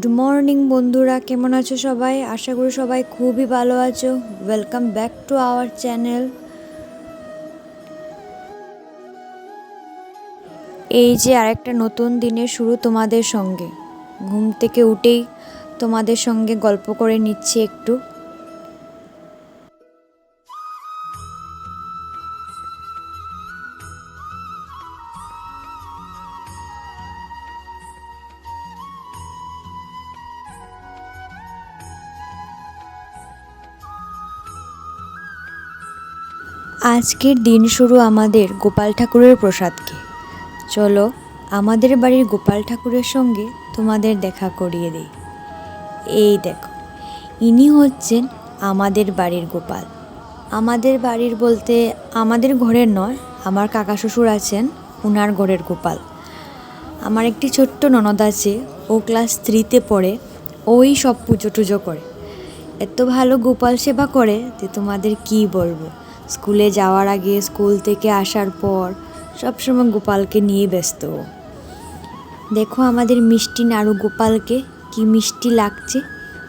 Good morning বন্ধুরা। কেমন আছো সবাই? আশা করি সবাই খুবই ভালো আছো। Welcome back to our channel এই যে আরেকটা নতুন দিনের শুরু তোমাদের সঙ্গে। ঘুম থেকে উঠেই তোমাদের সঙ্গে গল্প করে নিচ্ছি একটু। আজকের দিন শুরু আমাদের গোপাল ঠাকুরের প্রসাদকে চলো আমাদের বাড়ির গোপাল ঠাকুরের সঙ্গে তোমাদের দেখা করিয়ে দেই। এই দেখো, ইনি হচ্ছেন আমাদের বাড়ির গোপাল। আমাদের বাড়ির বলতে আমাদের ঘরের নয়, আমার কাকা শ্বশুর আছেন, উনার ঘরের গোপাল। আমার একটি ছোট্ট ননদ আছে, ও ক্লাস থ্রিতে পড়ে, ওই সব পুজো টুজো করে। এত ভালো গোপাল সেবা করে যে তোমাদের কি বলব? স্কুলে যাওয়ার আগে, স্কুল থেকে আসার পর সবসময় গোপালকে নিয়ে ব্যস্ত। দেখো আমাদের মিষ্টি নাড়ু গোপালকে, কি মিষ্টি লাগছে,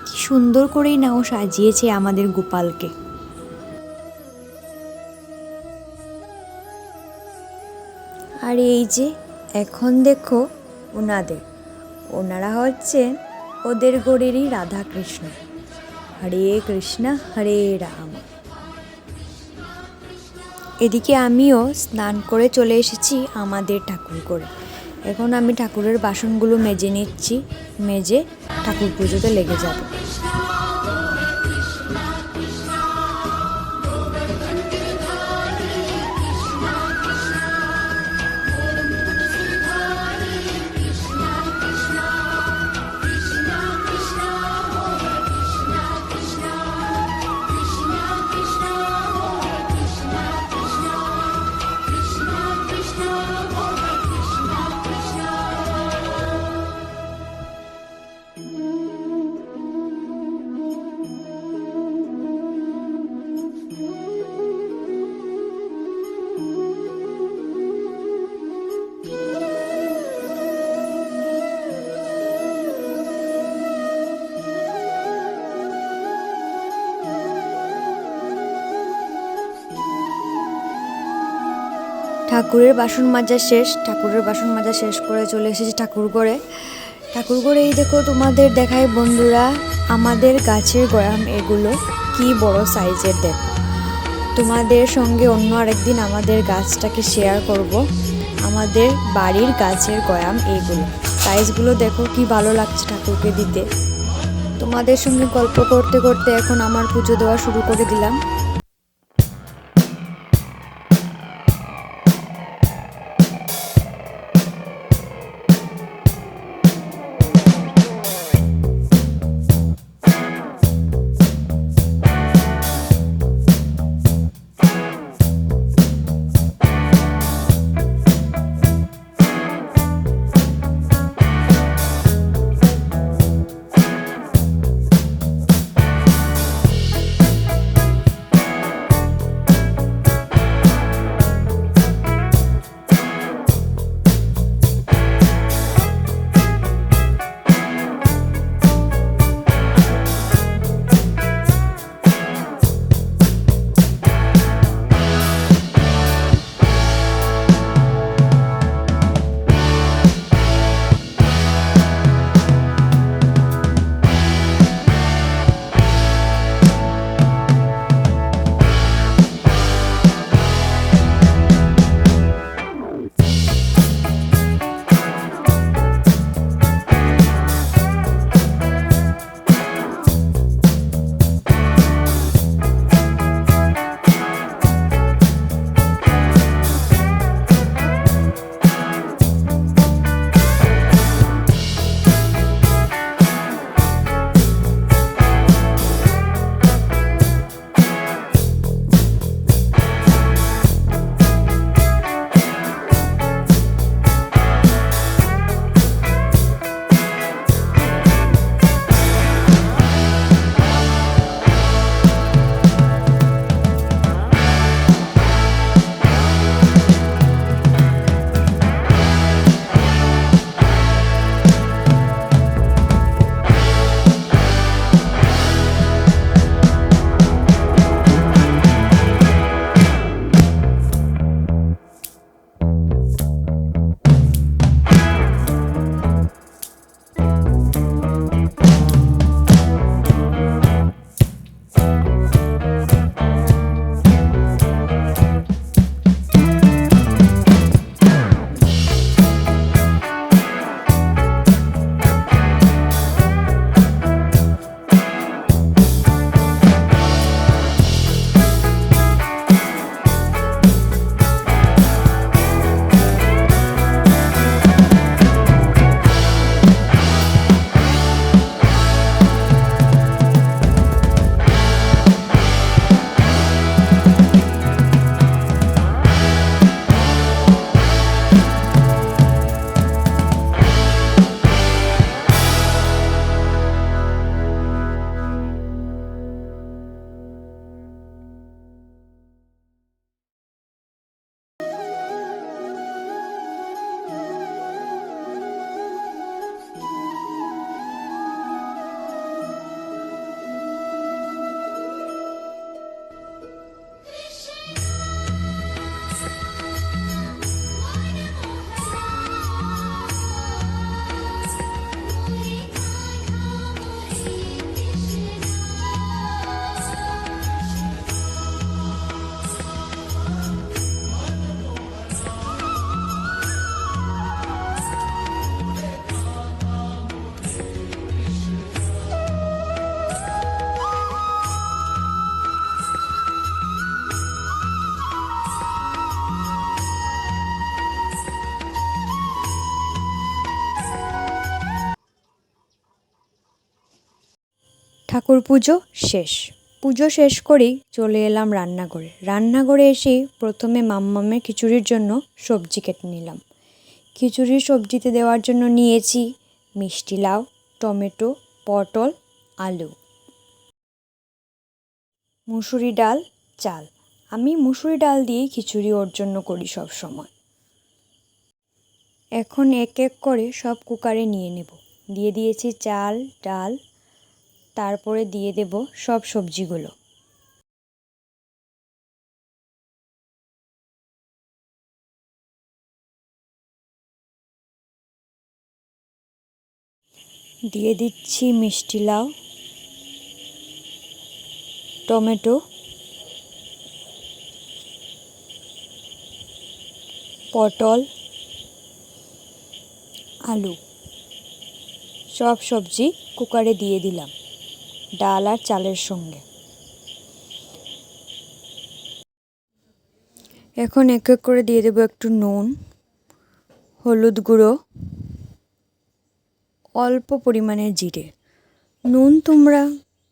কি সুন্দর করেই না ও সাজিয়েছে আমাদের গোপালকে। আর এই যে, এখন দেখো ওনাদের। ওনারা হচ্ছেন ওদের গড়েরই রাধা কৃষ্ণ হরে কৃষ্ণ, হরে রাম। এদিকে আমিও স্নান করে চলে এসেছি আমাদের ঠাকুর করে। এখন আমি ঠাকুরের বাসনগুলো মেজে নিচ্ছি, মেজে ঠাকুর পুজোতে লেগে যাব। ঠাকুরের বাসন মাজা শেষ, ঠাকুরের বাসন মাজা শেষ করে চলে এসেছি ঠাকুর ঘরে ঠাকুর ঘরে এই দেখো তোমাদের দেখায় বন্ধুরা, আমাদের গাছের গয়াম এগুলো কি বড় সাইজের দেখো। তোমাদের সঙ্গে অন্য আরেকদিন আমাদের গাছটাকে শেয়ার করব, আমাদের বাড়ির গাছের গয়াম এইগুলো সাইজগুলো দেখো কি ভালো লাগছে ঠাকুরকে দিতে। তোমাদের সঙ্গে গল্প করতে করতে এখন আমার পুজো দেওয়া শুরু করে দিলাম। ঠাকুর পুজো শেষ। পুজো শেষ করেই চলে এলাম রান্নাঘরে। রান্নাঘরে এসেই প্রথমে মাম্মামের খিচুড়ির জন্য সবজি কেটে নিলাম। খিচুড়ির সবজিতে দেওয়ার জন্য নিয়েছি মিষ্টি লাউ, টমেটো, পটল, আলু। মুসুরি ডাল, চাল। আমি মুসুরি ডাল দিয়েই খিচুড়ি ওর জন্য করি সব সময়। এখন এক এক করে সব কুকারে নিয়ে নেব। দিয়ে দিয়েছি চাল, ডাল তারপরে দিয়ে দেব সব সবজিগুলো। দিয়ে দিচ্ছি মিষ্টি লাউ, টমেটো, পটল, আলু, সব সবজি কুকারে দিয়ে দিলাম। ডাল আর চালের সঙ্গে। এখন এক এক করে দিয়ে দেবো একটু নুন, হলুদ গুঁড়ো, অল্প পরিমাণে জিরে। নুন তোমরা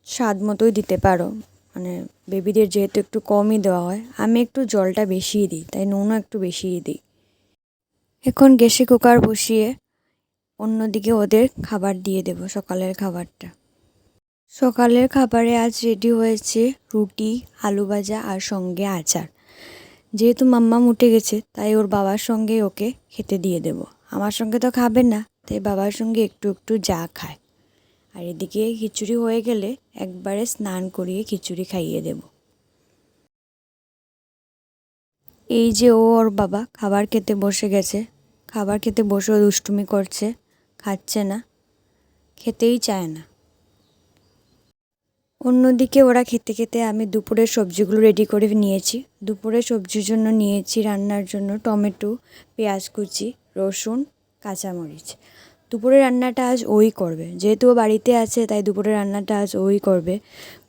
স্বাদ মতোই দিতে পারো মানে বেবিদের যেহেতু একটু কমই দেওয়া হয়, আমি একটু জলটা বেশিই দিই, তাই নুনও একটু বেশিই দিই। এখন গ্যাসে কুকার বসিয়ে অন্যদিকে ওদের খাবার দিয়ে দেব, সকালের খাবারটা। সকালের খাবারে আজ রেডি হয়েছে রুটি, আলু ভাজা আর সঙ্গে আচার। যেহেতু মাম্মা উঠে গেছে, তাই ওর বাবার সঙ্গে ওকে খেতে দিয়ে দেব। আমার সঙ্গে তো খাবে না, তাই বাবার সঙ্গে একটু একটু যা খায়। আর এদিকে খিচুড়ি হয়ে গেলে একবারে স্নান করিয়ে খিচুড়ি খাইয়ে দেব। এই যে ও ওর বাবা খাবার খেতে বসে গেছে। খাবার খেতে বসে ও দুষ্টুমি করছে, খাচ্ছে না, খেতেই চায় না। অন্যদিকে ওরা খেতে খেতে আমি দুপুরের সবজিগুলো রেডি করে নিয়েছি। দুপুরের সবজির জন্য নিয়েছি রান্নার জন্য টমেটো, পেঁয়াজ কুচি, রসুন, কাঁচামরিচ। দুপুরের রান্নাটা আজ ওই করবে। যেহেতু ও বাড়িতে আছে, তাই দুপুরের রান্নাটা আজ ওই করবে।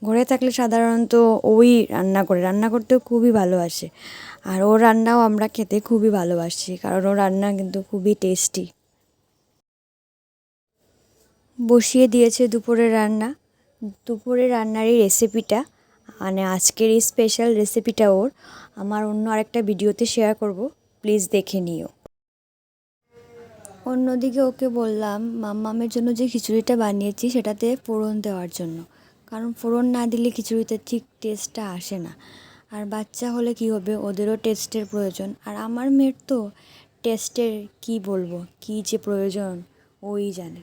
ঘরে থাকলে সাধারণত ওই রান্না করে। রান্না করতেও খুবই ভালোবাসে। আর ওর রান্নাও আমরা খেতে খুবই ভালোবাসি, কারণ ওর রান্না কিন্তু খুবই টেস্টি বসিয়ে দিয়েছে দুপুরের রান্না। দুপুরের রান্নার এই রেসিপিটা মানে আজকের এই স্পেশাল রেসিপিটা ওর, আমার অন্য আরেকটা ভিডিওতে শেয়ার করব প্লিজ দেখে নিও। অন্যদিকে ওকে বললাম, মাম্মামের জন্য যে খিচুড়িটা বানিয়েছি সেটাতে ফোড়ন দেওয়ার জন্য, কারণ ফোড়ন না দিলে খিচুড়িতে ঠিক টেস্টটা আসে না। আর বাচ্চা হলে কি হবে, ওদেরও টেস্টের প্রয়োজন। আর আমার মেয়ের তো টেস্টের কি বলব, কি যে প্রয়োজন, ওই জানে।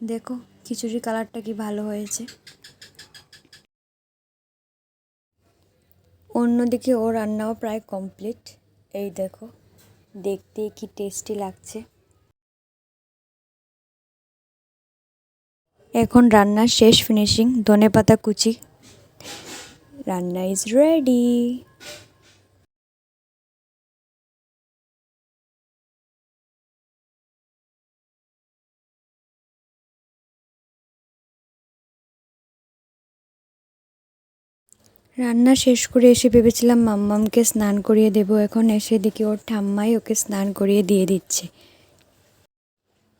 দেখো খিচুড়ির কালারটা কি ভালো হয়েছে? অন্যদিকে ও রান্নাও প্রায় কমপ্লিট। এই দেখো, দেখতে কি টেস্টি লাগছে। এখন রান্নার শেষ ফিনিশিং ধনে পাতা কুচি। রান্না ইজ রেডি রান্না শেষ করে এসে ভেবেছিলাম মাম্মামকে স্নান করিয়ে দেব। এখন এসে দেখি ওর ঠাম্মাই ওকে স্নান করিয়ে দিয়ে দিচ্ছে।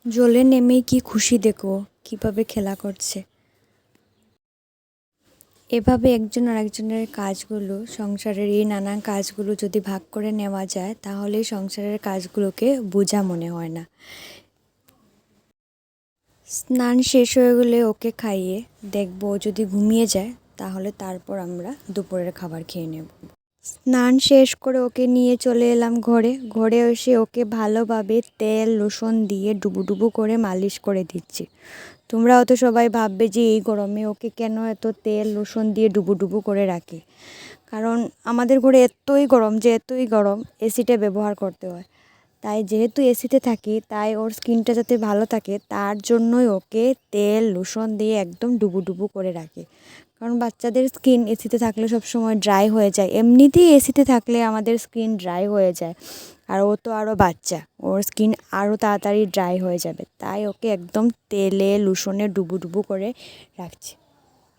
জলে নেমেই কি খুশি দেখো, কীভাবে খেলা করছে। এভাবে একজন আরেকজনের কাজগুলো, সংসারের এই নানান কাজগুলো যদি ভাগ করে নেওয়া যায়, তাহলে সংসারের কাজগুলোকে বোঝা মনে হয় না। স্নান শেষ হয়ে গেলে ওকে খাইয়ে দেখব যদি ঘুমিয়ে যায় তাহলে তারপর আমরা দুপুরের খাবার খেয়ে নেব। স্নান শেষ করে ওকে নিয়ে চলে এলাম ঘরে। ঘরে এসে ওকে ভালোভাবে তেল লোশন দিয়ে ডুবু ডুবু করে মালিশ করে দিচ্ছি। তোমরা হয়তো সবাই ভাববে যে এই গরমে ওকে কেন এত তেল লোশন দিয়ে ডুবু ডুবু করে রাখে? কারণ আমাদের ঘরে এতই গরম যে এতই গরম এসিটা ব্যবহার করতে হয়। তাই যেহেতু এসিতে থাকি, তাই ওর স্কিনটা যাতে ভালো থাকে, তার জন্যই ওকে তেল, লোশন দিয়ে একদম ডুবু ডুবু করে রাখে। কারণ বাচ্চাদের স্কিন এসিতে থাকলে সব সময় ড্রাই হয়ে যায়। এমনিতেই এসিতে থাকলে আমাদের স্কিন ড্রাই হয়ে যায়। আর ও তো আরও বাচ্চা, ওর স্কিন আরও তাড়াতাড়ি ড্রাই হয়ে যাবে। তাই ওকে একদম তেলে লুসনে ডুবু ডুবু করে রাখছে।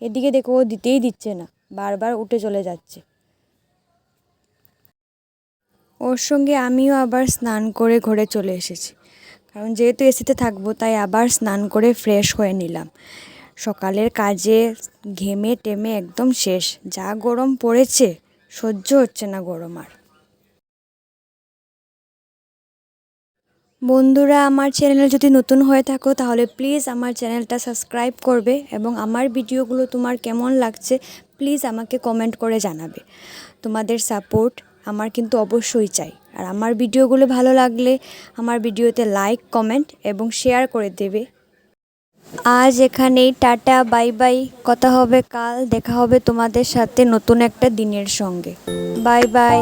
এদিকে দেখো ও দিতেই দিচ্ছে না, বারবার উঠে চলে যাচ্ছে। ওর সঙ্গে আমিও আবার স্নান করে ঘরে চলে এসেছি। কারণ যেহেতু এসিতে থাকব, তাই আবার স্নান করে ফ্রেশ হয়ে নিলাম। সকালের কাজে ঘেমে টেমে একদম শেষ। যা গরম পড়েছে, সহ্য হচ্ছে না গরম আর। বন্ধুরা, আমার চ্যানেলে যদি নতুন হয়ে থাকো, তাহলে প্লিজ আমার চ্যানেলটা সাবস্ক্রাইব করবে এবং আমার ভিডিওগুলো তোমার কেমন লাগছে, প্লিজ আমাকে কমেন্ট করে জানাবে। তোমাদের সাপোর্ট আমার কিন্তু অবশ্যই চাই। আর আমার ভিডিওগুলো ভালো লাগলে আমার ভিডিওতে লাইক কমেন্ট এবং শেয়ার করে দেবে। আজ এখানেই টাটা বাই বাই কথা হবে কাল, দেখা হবে তোমাদের সাথে নতুন একটা দিনের সঙ্গে। Bye bye